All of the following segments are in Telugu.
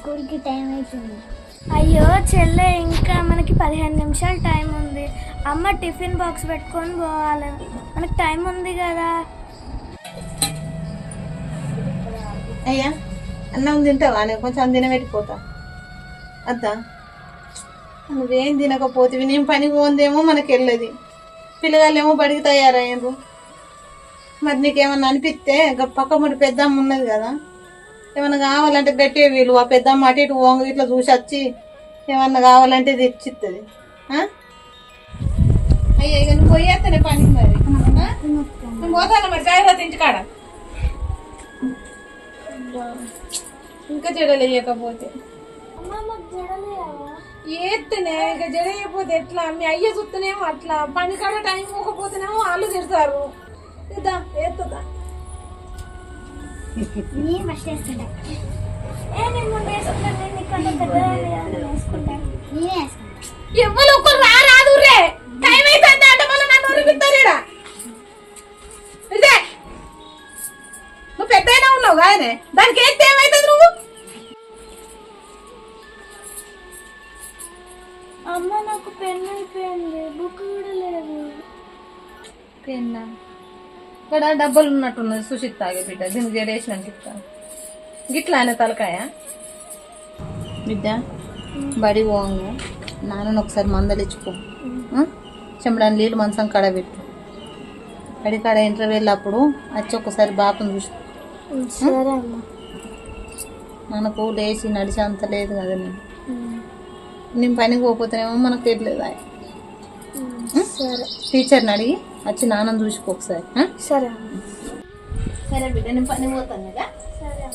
స్కూల్కి టైం అవుతుంది అయ్యో చెల్లె ఇంకా మనకి పదిహేను నిమిషాలు టైం ఉంది. అమ్మ టిఫిన్ బాక్స్ పెట్టుకొని పోవాలి. మనకి టైం ఉంది కదా. అయ్యా అన్నం తింటావా? నేను కొంచెం తినబెట్టిపోతా. అద్దా నువ్వేం తినకపోతే నేను పని పోందేమో మనకి వెళ్ళేది. పిల్లగాళ్ళేమో బడికి తయారయ్యారు మరి నీకేమన్నా అనిపిస్తే పక్క ముడి పెద్దమ్మ ఉన్నది కదా. ఏమన్నా కావాలంటే గట్టే వీళ్ళు ఆ పెద్దమ్మ అటు ఇటు ఓంగ ఇట్లా చూసి వచ్చి ఏమన్నా కావాలంటే తెచ్చిస్తుంది అయ్యా ఇక నువ్వు పోయేస్తానే పనికి మరి. నువ్వు పోతాను మరి జాగ్రత్త ఇంటికాడ ఇంకా జడలేయకపోతే. ఏత్తనే ఇక జడలేయకపోతే ఎట్లా? మీ అయ్య చూస్తేనేమో అట్లా. పని కాడ టైం పోకపోతేనేమో వాళ్ళు తిడతారు. ఇద్దా ఏత్తదా? నేను ఫస్ట్ వేసుకుంటా. ఏ నేను ముందు వేసుకున్నాను నేను నీకన్నా పెద్దదాన్ని నేను వేసుకుంటాను నేనే వేసుకుంటా. ఎవ్వరు ఒకరు రా రాదు రే. టైం అయిపోయింది అంటే మళ్ళీ నన్ను ఉరికిస్తారు ఈడ. ఇదే. నువ్వు పెద్దయినా ఉన్నావు కాదనే దానికి ఏస్తే ఏమైతుంది నువ్వు? అమ్మ నాకు పెన్ అయిపోయింది బుక్ కూడా లేదు. పెన్నా. ఇక్కడ డబ్బులు ఉన్నట్టున్నది సుషిత్ తాగే బిడ్డ దీనికి జడేసినాక ఇస్తా గిట్లా అనే తలకాయ? బిడ్డ బడి పోంగ. నాన్నను ఒకసారి మందలిచ్చుకో చెంబడాన్ని నీళ్ళు మంచం కాడ పెట్టు. బడి కాడ ఇంటర్వ్యూలు అప్పుడు వచ్చి ఒకసారి బాపుని చూసి సరే అమ్మ. మనకు లేచి నడిచి అంత లేదు కదా నేను నేను పనికి పోకపోతేనేమో మనకు తెలియదు సరే. టీచర్ని అడిగి వచ్చి నాన్నని చూసుకో ఒకసారి? సరే సరే బిడ్డ నేను పని పోతాను కదా సరే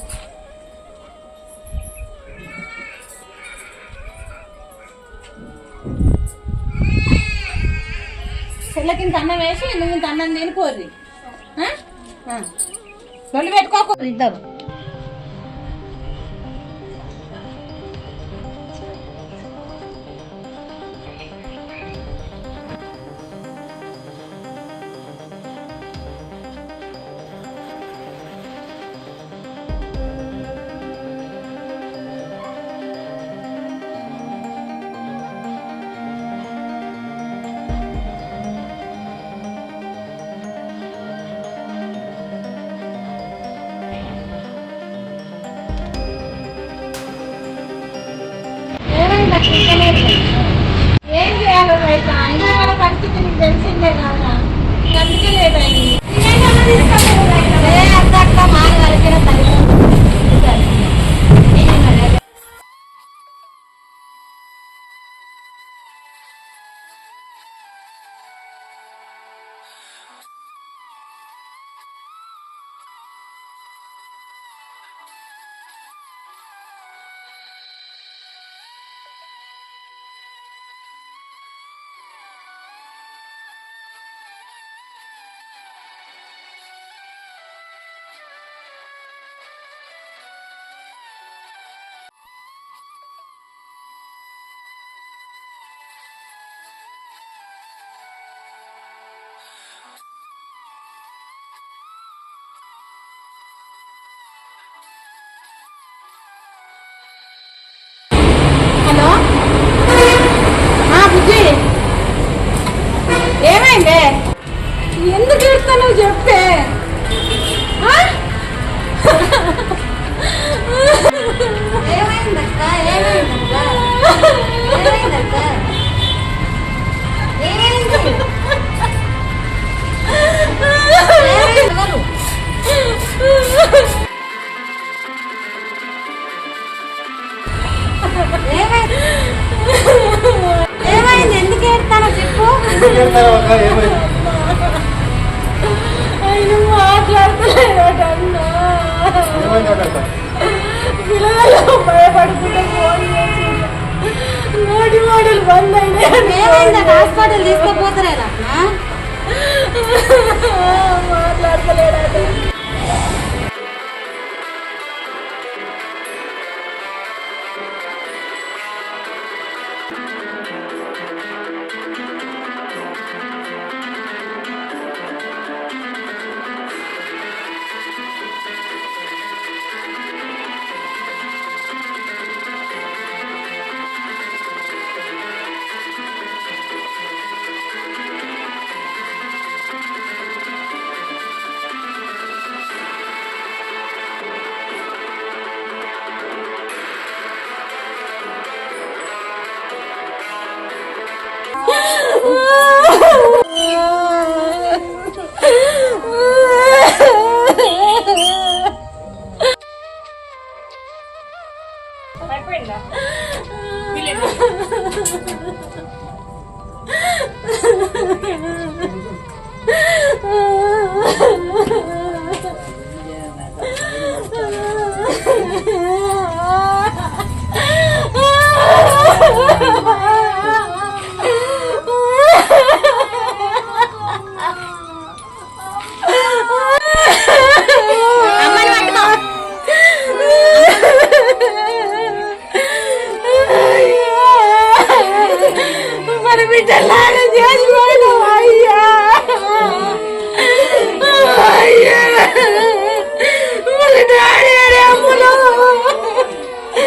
చెల్లకి ఇంత అన్నం వేసి నువ్వు ఇంత అన్నం తినిపోర్రి రొల్లి పెట్టుకోకు ఇద్దరు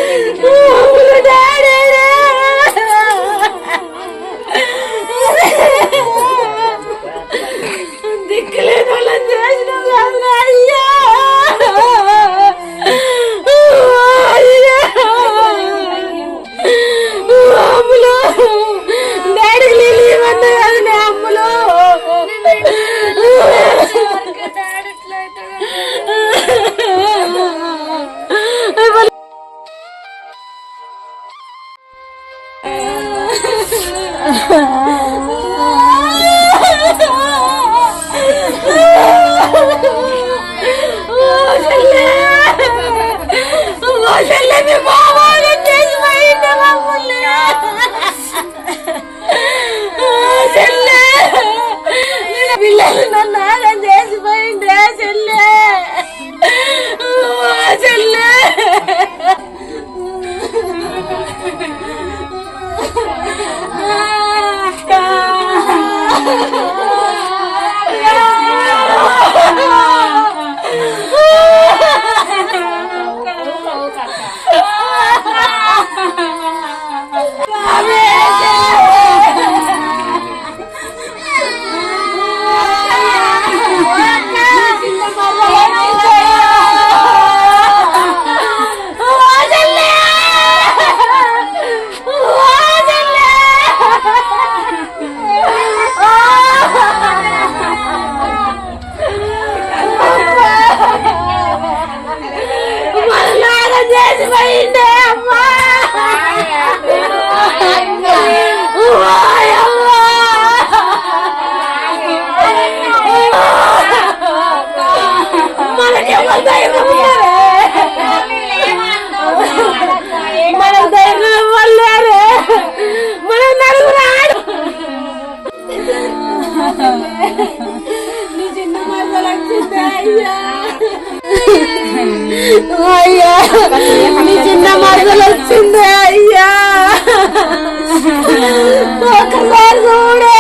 Oh, అయ్యా అయ్యా నీ చిన్న మరదలు వచ్చిందే అయ్యా ఒక్కసారి చూడే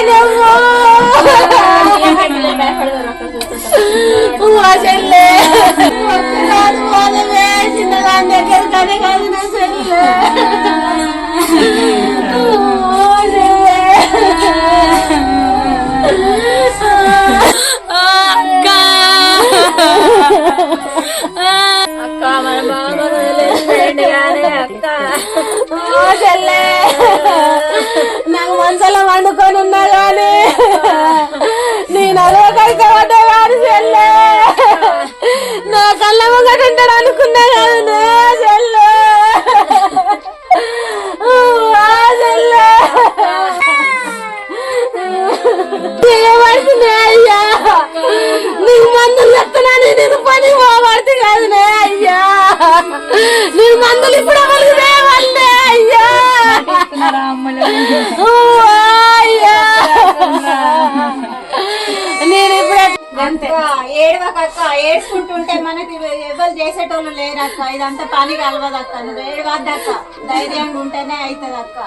ఏడ్చుకుంటుంటే మనకి ఎవరు చేసేటోళ్ళు లేరక్క. ఇదంతా పని కలవదక్క. నువ్వు ఏడవద్దక్క. ధైర్యంగా ఉంటేనే అవుతుంది అక్క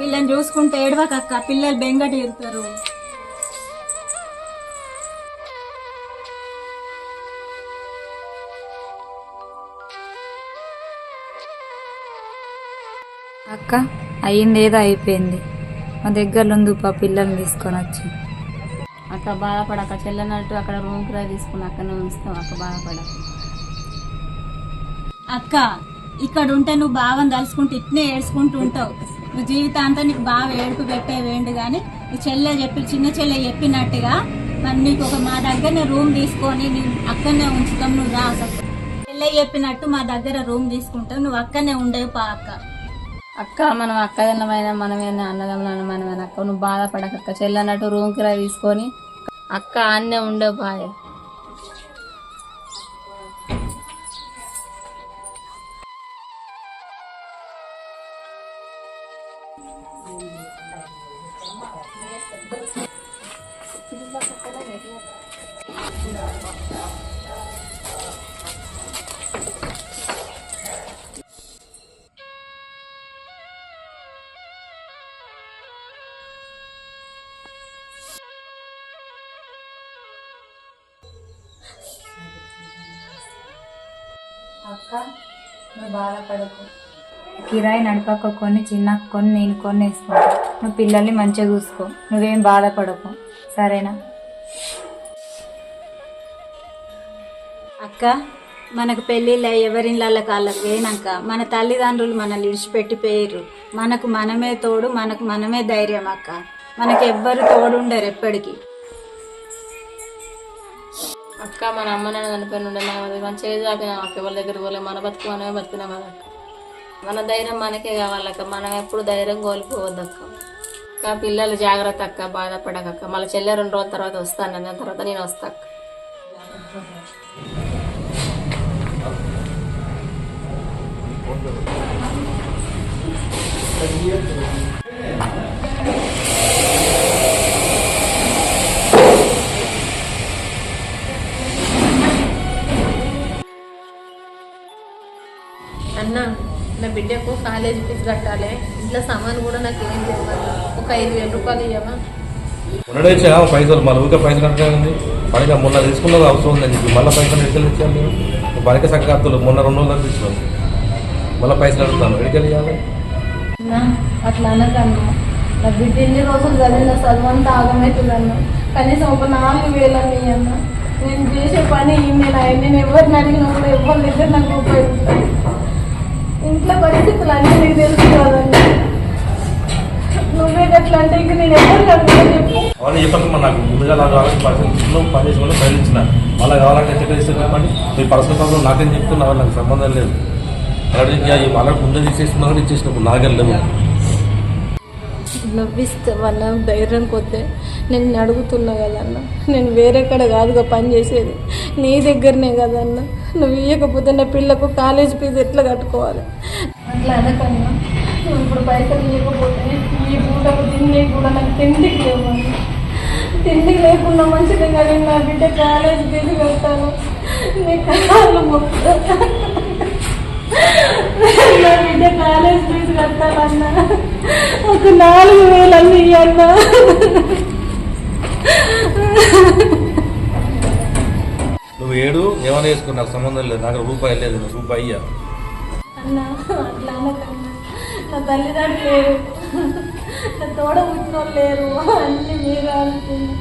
వీళ్ళని చూసుకుంటే ఏడవకక్క. పిల్లలు బెంగటి ఇరుతారు అక్క అయ్యింది ఏదో అయిపోయింది. మా దగ్గరలో ఉంది పా పిల్లల్ని తీసుకొని వచ్చి అక్క బాధపడక చెల్లనట్టు అక్కడ రూమ్ కూడా తీసుకుని అక్కడనే ఉంచుతాం అక్క బాధపడ అక్క ఇక్కడ ఉంటే నువ్వు బావని తలుసుకుంటూ ఇట్నే ఏడ్చుకుంటూ ఉంటావు. నువ్వు జీవితాంతా నీకు బాగా ఏడుపు పెట్టే వేండు కానీ నీ చెల్లె చెప్పి చిన్న చెల్లె చెప్పినట్టుగా మరి నీకు ఒక మా దగ్గరనే రూమ్ తీసుకొని నేను అక్కడనే ఉంచుతాం నువ్వు రా చెల్లె చెప్పినట్టు మా దగ్గర రూమ్ తీసుకుంటావు నువ్వు అక్కనే ఉండేవు పా అక్క. అక్క మనం అక్కదన్నమైన మనమేనా అన్నదమ్ములను మనమేనా అక్క నువ్వు బాధపడక అక్క చెల్లన్నట్టు రూమ్ కిరా తీసుకొని. అక్క అన్నే ఉండే బాయ్. అక్క నువ్వు బాధపడకు. కిరాయి నడపక కొన్ని చిన్న కొన్ని నేను కొన్ని వేసుకుంటా నువ్వు పిల్లల్ని మంచిగా చూసుకో. నువ్వేం బాధపడకు. సరేనా? అక్క మనకు పెళ్ళిళ్ళ ఎవరిళ్ళ కాళ్ళకి పోయినాక మన తల్లిదండ్రులు మనల్ని విడిచిపెట్టిపోయారు మనకు మనమే తోడు మనకు మనమే ధైర్యం అక్క. మనకు ఎవ్వరు తోడుండరు ఎప్పటికీ. అక్క మన అమ్మ నాన్న చనిపోయిన ఉండే మనం మన మంచిగా చాపినాం అక్క వాళ్ళ దగ్గర పోలే. మన బతుకు మనమే బతికినాం కదా అక్క. మన ధైర్యం మనకే కావాలక్క మనం ఎప్పుడు ధైర్యం కోల్పోవద్దు అక్క. అక్క పిల్లలు జాగ్రత్త అక్క బాధపడకక్క మళ్ళీ చెల్లె రెండు రోజుల తర్వాత వస్తాను. దాని తర్వాత నేను వస్తా అక్క. అన్న కాలేజ్ ఫీజు కట్టాలి. ఇంట్లో సామాన్ కూడా నాకు ఏం తెలియదు ఒక ఐదు వేల రూపాయలు ఇవ్వమా ఉన్నడే ఇచ్చా పైసలు? మళ్ళీ ఊరికే పైసలు కట్టలేదు పనిగా మొన్న తీసుకున్నది అవసరం ఉందని చెప్పి మళ్ళీ పైసలు ఎడికలు ఇచ్చాను నేను బయట సంక్రాంతులు మొన్న రెండు వందలు తీసుకున్నాను మళ్ళీ పైసలు అడుగుతాను ఎడికలు ఇవ్వాలి అట్లా అనకన్నా. నా బిడ్డ ఎన్ని రోజులు చదివిన చదవంతా ఆగమవుతుందన్న. కనీసం ఒక నాలుగు వేలని అన్న నేను చేసే పని నేను నేను ఎవరిని అడిగినా కూడా ఎవరి దగ్గర నాకు ఉపయోగిస్తాను ఇంట్లో పరిస్థితులు అన్నీ నీకు తెలుసు కదన్నా నువ్వే అట్లా అంటే ఇంక నేను ఎవరికి అడుగుతాను చెప్పు. అవన్నీ చెప్పండి మరి నాకు ముందుగా నాకు కావాలని పరిస్థితుల్లో పని చేసుకుని బయలుచ్చిన మళ్ళీ కావాలంటే ఎక్కడ ఇస్తే చెప్పండి. మీ పర్సనల్ నాకేం చెప్తున్నా నాకు సంబంధం లేదు. అలాంటి ఈ మళ్ళీ ముందే తీసేసుకున్నా కూడా ఇచ్చేసినప్పుడు నాకే లేవు నవ్విస్తే వాళ్ళ ధైర్యం కొద్దే నేను నిన్ను అడుగుతున్నా కదన్న. నేను వేరేక్కడ కాదుగా పని చేసేది. నీ దగ్గరనే కదన్న. నువ్వు ఇవ్వకపోతే నా పిల్లకు కాలేజ్ ఫీజు ఎట్లా కట్టుకోవాలి? అట్లా అనకన్నా ఇప్పుడు పైసలు ఇవ్వకపోతే ఈ పూటకు తిండి కూడా నాకు తిండికి లేవు తిండికి లేకుండా మంచిది కానీ నా బిడ్డ కాలేజ్ ఫీజు కడతాను. నీ కాళ్ళు నా బిడ్డ కాలేజ్ ఫీజు కట్టాలన్నా ఒక నాలుగు వేలు అన్నీ ఇవ్వన్నా ఏడు ఏమైనా వేసుకుని నాకు సంబంధం లేదు. నాకు రూపాయి లేదు నాకు రూపాయి అనకన్నా నా తల్లిదండ్రులు లేరు. నా తోడ పుట్టినోళ్ళు లేరు. అన్ని మీరు అనుకున్నా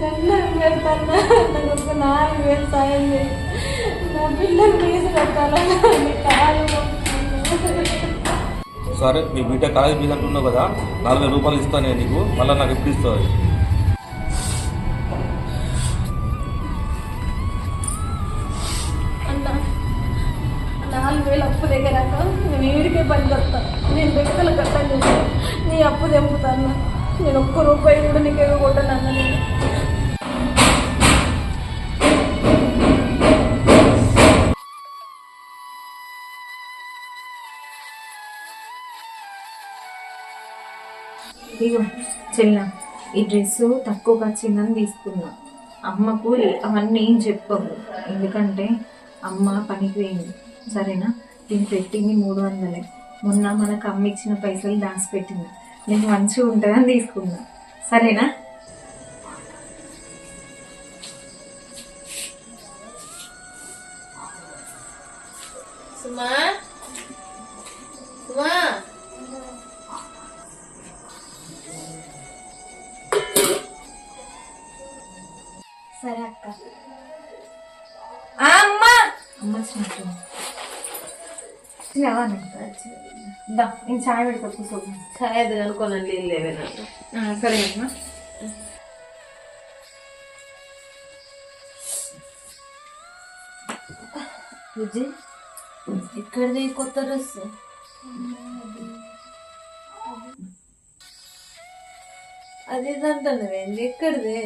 దండం పెడతాన్నా నాకు ఒక నాలుగు వేలు సాయం చేయి. నా పిల్లలు ఫీజు మొక్కుతున్నా. సరే మీ బిడ్డ కాలేజ్ ఫీజు అంటున్నావు కదా నాలుగు వేల రూపాయలు ఇస్తాను నేను నీకు. మళ్ళీ నాకు ఎప్పుడు ఇస్తావు నేను పని చెప్తాను నేను వ్యక్తులు కట్టాలి నీ అప్పు తెంపుతాను. నేను ఒక్క రూపాయి కూడా నీకు ఎగగొట్టను అన్న నేను. ఇగో చెల్ల ఈ డ్రెస్ తక్కువ వచ్చిందని తీసుకున్నా. అమ్మకు అవన్నీ ఏం చెప్పవు. ఎందుకంటే అమ్మ పనికి పోయింది. సరేనా? దీన్ని పెట్టింది మూడు వందలే. మొన్న మనకు అమ్మ ఇచ్చిన పైసలు దాచిపెట్టింది. నేను మంచిగా ఉంటుందని తీసుకున్నా. సరేనా? నేను చాయ్ పెడతా కూర్చో ఛాయ్ అది అనుకోనండి నీళ్ళు లేవేనంట సరే అమ్మా. బుజ్జి ఎక్కడిది కొత్త డ్రెస్? అది అంటాను ఏంది ఎక్కడిది?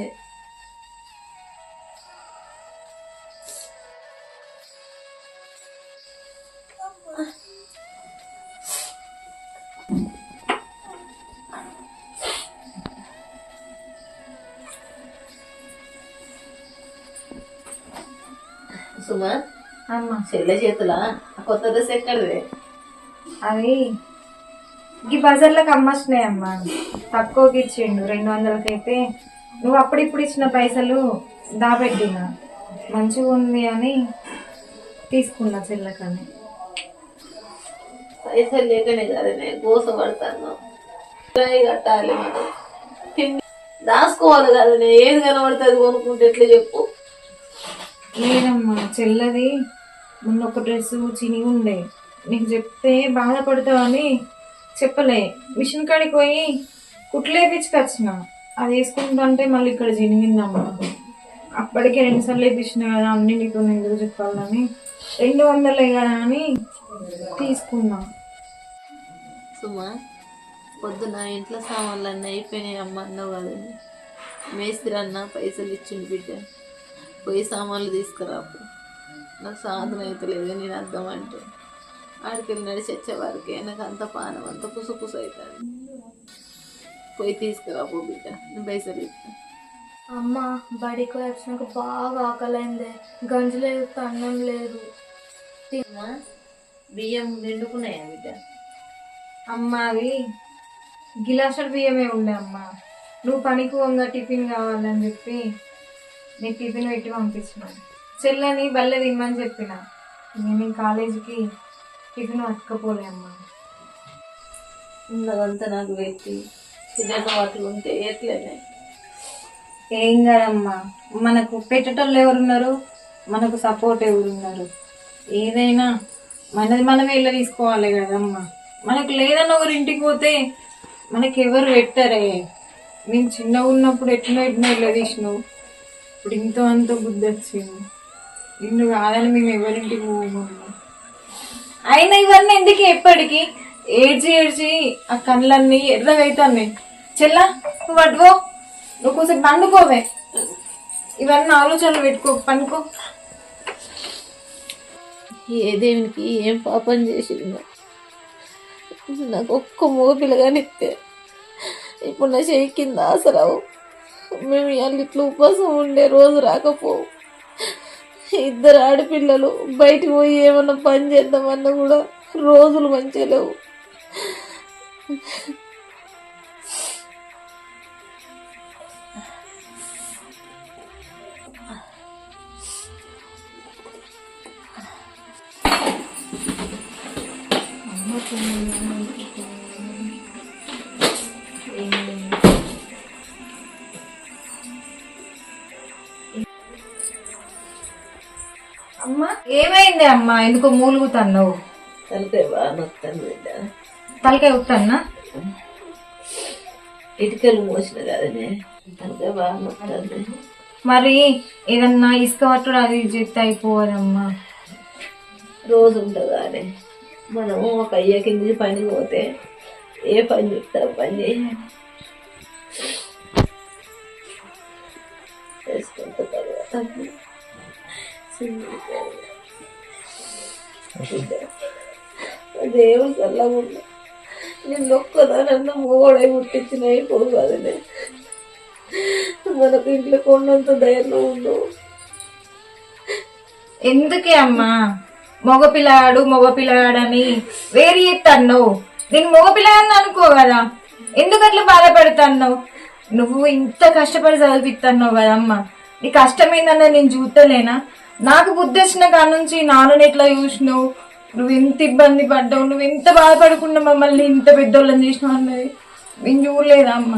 చెల్లె చేతులా? కొత్త డ్రెస్ ఎక్కడిది? అవి ఈ బజార్లకు అమ్మొచ్చినాయి అమ్మ తక్కువకి ఇచ్చిండు రెండు వందలకి అయితే నువ్వు అప్పుడిప్పుడు ఇచ్చిన పైసలు దాపెట్టిన మంచిగా ఉంది అని తీసుకున్నా చెల్లకని. పైసలు లేకనే కదా నేను గోస పడతాను కట్టాలి మనం. దాచుకోవాలి కదా నేను ఏది కనబడుతుంది కొనుక్కుంటే ఎట్లా చెప్పు. లేదమ్మా చెల్లది మొన్న ఒక డ్రెస్ చినిగి ఉండే. నీకు చెప్తే బాధపడతావని చెప్పలే. మిషన్ కాడికి పోయి కుట్లేపించుకొచ్చిన అది వేసుకుంటుంటే మళ్ళీ ఇక్కడ చినిగిందమ్మా అప్పటికే రెండుసార్లు వేపించిన కదా అన్ని నీకు నేను ఎందుకు చెప్పాలని. రెండు వందలే కదా అని తీసుకున్నా. సుమా పొద్దున ఇంట్లో సామాన్లు అన్నీ అయిపోయినాయి అమ్మ అన్నావు కదండి. మేస్త్రి అన్న పైసలు ఇచ్చిండు బిడ్డ. పోయి సామాన్లు తీసుకురాపు. నాకు సాధన అవుతలేదు నేను అర్థం అంటే. ఆడికి నడిచి వచ్చేవారికి నాకు అంత పానం అంత కుసు కుసు అవుతుంది పోయి తీసుకురాపో బిడ్డ నేను పైసలు ఇస్తాను అమ్మ బడికి వచ్చినాక బాగా ఆకలైంది. గంజి లేదు అన్నం లేదు. అమ్మా, బియ్యం నిండుకున్నాయా బిడ్డ? అమ్మ అవి గిలాసుల బియ్యమే ఉండే అమ్మ. నువ్వు పనికి వంగ టిఫిన్ కావాలని చెప్పి నీకు టిఫిన్ పెట్టి పంపించిన చెల్లని బల్లె తిమ్మని చెప్పిన. నేను కాలేజీకి టిఫిన్ పట్టుకపోలే అమ్మ. ఉన్నదంతా నాకు పెట్టి చిన్న వాటిలు ఉంటే ఎట్లనే? ఏం కాదమ్మా మనకు పెట్టేటోళ్ళు ఎవరున్నారు? మనకు సపోర్ట్ ఎవరున్నారు? ఏదైనా మనది మనమే వెళ్ళ తీసుకోవాలి కదమ్మా. మనకు లేదన్న ఒకరి ఇంటికి పోతే మనకి ఎవరు పెట్టరే? నేను చిన్నగా ఉన్నప్పుడు ఎట్లా ఎట్లా తీసినావు. ఇప్పుడు ఇంతో అంత బుద్ధి వచ్చింది. నిన్ను కాదని మేము ఎవరింటికి అయినా ఇవన్నీ ఎందుకు ఎప్పటికి ఏడ్చి ఏడ్చి ఆ కళ్ళన్నీ ఎర్రగైతాయి చెల్లా నువ్వు పట్టుకో నువ్వు కొంచెం పండుకోవే. ఇవన్నీ ఆలోచనలు పెట్టుకో పండుకో. ఏ దేవునికి ఏం పాపం చేసిందో. నాకు ఒక్క మగ పిల్లగానిస్తే ఇప్పుడు నా చేయి కింద ఆసరావు. మేము ఇవాళ ఇట్లా ఉపవాసం ఉండే రోజు రాకపోవు. ఇద్దరు ఆడపిల్లలు బయటికి పోయి ఏమన్నా పని చేద్దామన్నా కూడా రోజులు మంచిగా లేవు. అమ్మా ఏమైంది అమ్మా? ఎందుకో మూలుగుతున్నావు? తలకాయ బాగా నొత్తాను బిడ్డ. తలకాయ ఉత్తన్నా? ఇటుకలు మోసిన కదనే. తలకాయ బాగా నొత్తాను మరి ఏదన్నా ఇసుక పట్టుడు అది చెప్తే అయిపోవాలమ్మా. రోజు ఉంటుందా అని మనం ఒక అయ్య కింద పని పోతే ఏ పని చెప్తా ఆ పని చేయాలి చేసుకుంట తర్వాత. దేవుడు చల్లగా ఉన్నా నేను ఒక్కదానన్నా మూగోడై పుట్టించిన అయిపోదు కదనే మనకు ఇంట్లో కొండంత ధైర్యం ఉండవు ఎందుకే అమ్మా? మగ పిల్లగాడు మగ పిల్లగాడని వేరు చేస్తాను నేను మగ పిల్లగాడిని అనుకో కదా ఎందుకు అట్లా బాధపడుతున్నావు? నువ్వు ఇంత కష్టపడి చదివిస్తున్నావు కదమ్మా. నీ కష్టం ఏందన్నా నేను చూడలేనా నాకు బుద్ధి వచ్చిన కాడ నుంచి నాన్న ఎట్లా చూసినావు? నువ్వు ఎంత ఇబ్బంది పడ్డావు? నువ్వు ఎంత బాధపడకుండా మమ్మల్ని ఇంత పెద్దోళ్ళని చేసినావు అన్నది? నేను చూడలేదా అమ్మ?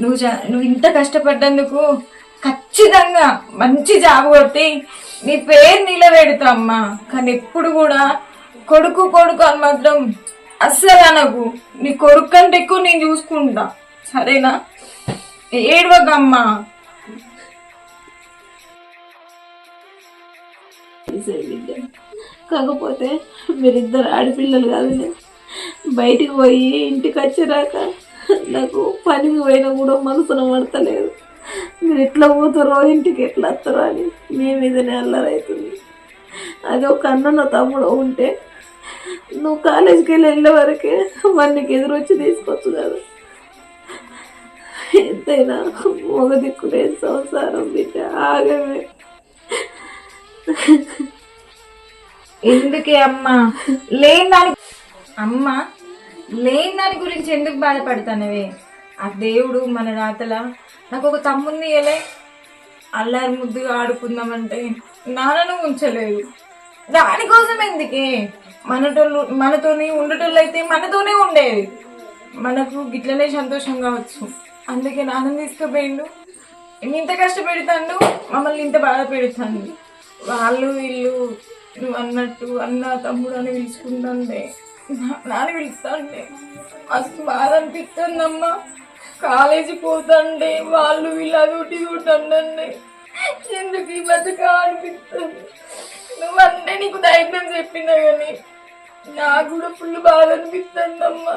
నువ్వు నువ్వు ఇంత కష్టపడ్డందుకు ఖచ్చితంగా మంచి జాబ్ కొట్టి నీ పేరు నిలబెడతా అమ్మా. కానీ ఎప్పుడు కూడా కొడుకు కొడుకు అని మాత్రం అస్సలు అనకు. నీ కొడుకు కంటే ఎక్కువ నేను చూసుకుంటా. సరేనా? ఏడవకమ్మా కాకపోతే మీరిద్దరు ఆడపిల్లలు కాదు బయటికి పోయి ఇంటికి వచ్చేరాక నాకు పనికి పోయినా కూడా మనసున పడతలేదు. మీరు ఎట్లా పోతారో ఇంటికి ఎట్లా వస్తారో అని మీ మీదనే అల్లరవుతుంది అది ఒక అన్న తమ్ముడు ఉంటే నువ్వు కాలేజీకి వెళ్ళి వెళ్ళే వరకే వాడికి ఎదురొచ్చి తీసుకోవచ్చు కదా. ఎంతైనా ఒక దిక్కులేని సంసారం బిడ్డ. ఆగమే ఎందుకే అమ్మా? లేని దాని అమ్మ లేని దాని గురించి ఎందుకు బాధపడతానవే? ఆ దేవుడు మన రాతల నాకు ఒక తమ్ముడిని ఇయలే అల్లారి ముద్దుగా ఆడుకుందామంటే నాన్నను ఉంచలేదు. దానికోసం ఎందుకే? మనటోళ్ళు మనతోని ఉండటోళ్ళు అయితే మనతోనే ఉండేది. మనకు గిట్లనే సంతోషం కావచ్చు. అందుకే నాన్న తీసుకుపోయిండు. ఇంత కష్టపెడతాడు మమ్మల్ని ఇంత బాధ పెడతాడు. వాళ్ళు వీళ్ళు నువ్వు అన్నట్టు అన్న తమ్ముడు అని పిలుచుకుంటుండే. నాన్న పిలుస్తాండే. మస్తు బాధ అనిపిస్తుందమ్మా కాలేజీ పోతుండే. వాళ్ళు వీళ్ళు అది చూడండి ఎందుకు ఈ బతుక అనిపిస్తుంది నువ్వంటే నీకు ధైర్యం చెప్పినా కానీ నాకు కూడా ఫుల్ బాధ అనిపిస్తుందమ్మా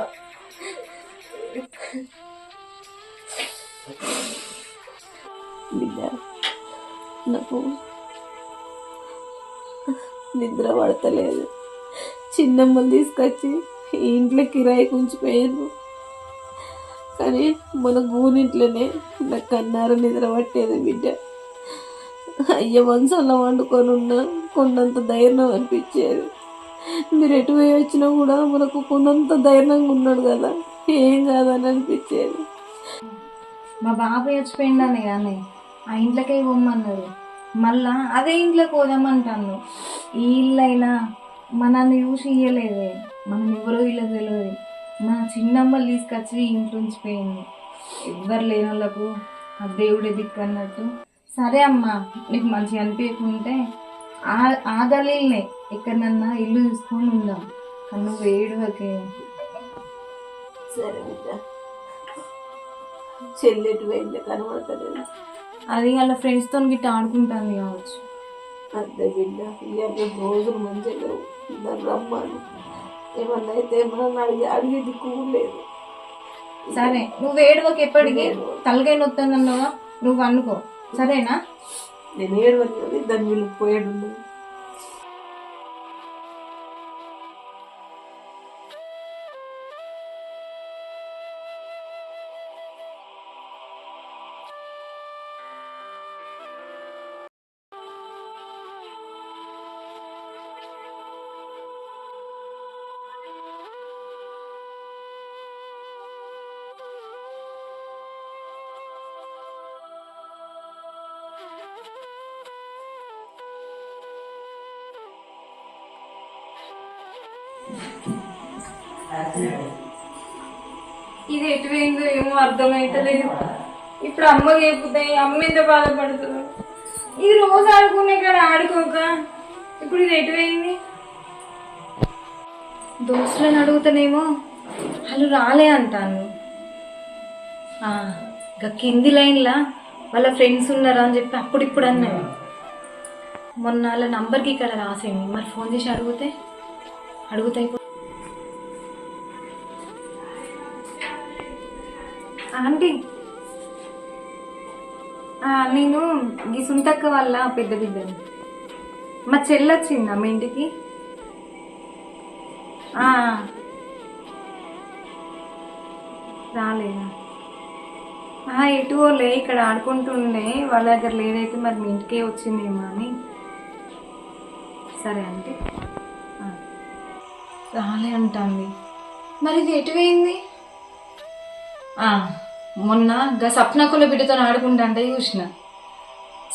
బిడ్డ నాకు నిద్ర పడతలేదు. చిన్నమ్మని తీసుకొచ్చి ఇంట్లో కిరాయి ఉంచిపోయాను కానీ మన గూనింట్లోనే నాకు కన్నార నిద్ర పట్టేది బిడ్డ. అయ్య మనసల్లా వండుకొని ఉన్నా కొన్నంత ధైర్యం అనిపించేది. మీరు ఎటు పోయి వచ్చినా కూడా మనకు కొన్నంత ధైర్యంగా ఉన్నాడు కదా. ఏం కాదని అనిపించేది. మా బాబాయ్ చచ్చిపోయిండని కానీ ఆ ఇంట్లోకే పోమన్నారు మళ్ళా అదే ఇంట్లోకి పోదామంటాను ఈ ఇల్లు అయినా మనల్ని చూసి ఇయ్యలేదే. మనం ఎవరో ఇల్లు తెలియదు మన చిన్నమ్మలు తీసుకొచ్చి ఇంట్లో ఉంచిపోయింది ఎవ్వరు లేని వాళ్ళకు ఆ దేవుడే దిక్కు అన్నట్టు సరే అమ్మా నీకు మంచిగా అనిపించకుంటే ఆ ఆ గలీలనే ఎక్కడనన్నా ఇల్లు చూసుకొని ఉందాం. కన్ను వేడు ఒకే సరే చెల్లెటు వెళ్ళి కనబడతలేదు. అది వాళ్ళ ఫ్రెండ్స్తో గిట్ట ఆడుకుంటాను కావచ్చు. అంతే బిడ్డ ఇవాళ రోజులు మంచిగా లేవు. రమ్మాను. ఏమన్నా అయితే మనం అడిగి అడిగే దిక్కు కూడా లేదు. సరే నువ్వు ఏడువకి ఎప్పటికీ? తలకాయ నొత్తానన్నావా నువ్వు అనుకో. సరేనా? నేను ఏడు వరకు దాన్ని వీళ్ళు పోయాడు ఇది ఎటు పోయిందో ఏమో అర్థమైతలేదు. ఇప్పుడు అమ్మ చెప్పుతే అమ్మ ఎంత బాధపడుతుంది? ఇది రోజు ఆడుకునే కాడ ఆడుకోక ఇప్పుడు ఇది ఎటు పోయింది దోస్తులను అడుగుతానేమో వాళ్ళు రాలే అంటాను. ఆ, కింది లైన్లా వాళ్ళ ఫ్రెండ్స్ ఉన్నారా అని చెప్పి అప్పుడు ఇప్పుడు మొన్న వాళ్ళ నంబర్కి ఇక్కడ రాసింది మరి ఫోన్ చేసి అడిగితే అడుగుతాయి. ఆంటీ నేను ఈ సుంతక్క వాళ్ళ పెద్ద బిడ్డని. మా చెల్లి వచ్చిందా మీ ఇంటికి. ఆ, రాలేదా? ఎటు లే ఇక్కడ ఆడుకుంటుండే వాళ్ళ దగ్గర లేదైతే మరి మీ ఇంటికే వచ్చిందేమో అని. సరే అంటే. రాలే అంటాంది. మరి ఇది ఎటు పోయింది ఆ, మొన్న గా సప్నకుల బిడ్డతో ఆడుకుంటా అంటే చూసిన.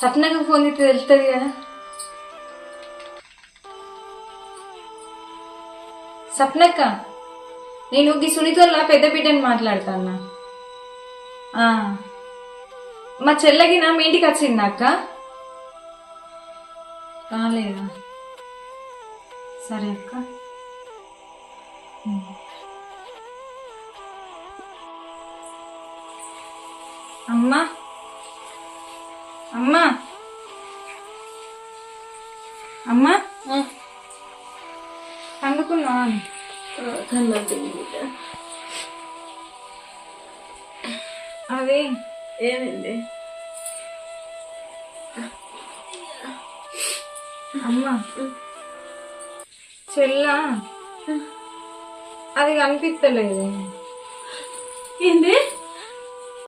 సప్నకు ఫోన్ చేస్తే తెలుస్తుంది కదా. సప్నక్క నేను గీ సునీతోళ్ళ పెద్ద బిడ్డని మాట్లాడతానా మా చెల్లకి నా మీ ఇంటికి వచ్చిందా అక్క? రాలేదా సరే అక్క. అమ్మా. అమ్మా. అమ్మా. బిడ్డ అది ఏమైంది అమ్మ. చెల్ల. అది కనిపిస్తలేదు. ఏంది?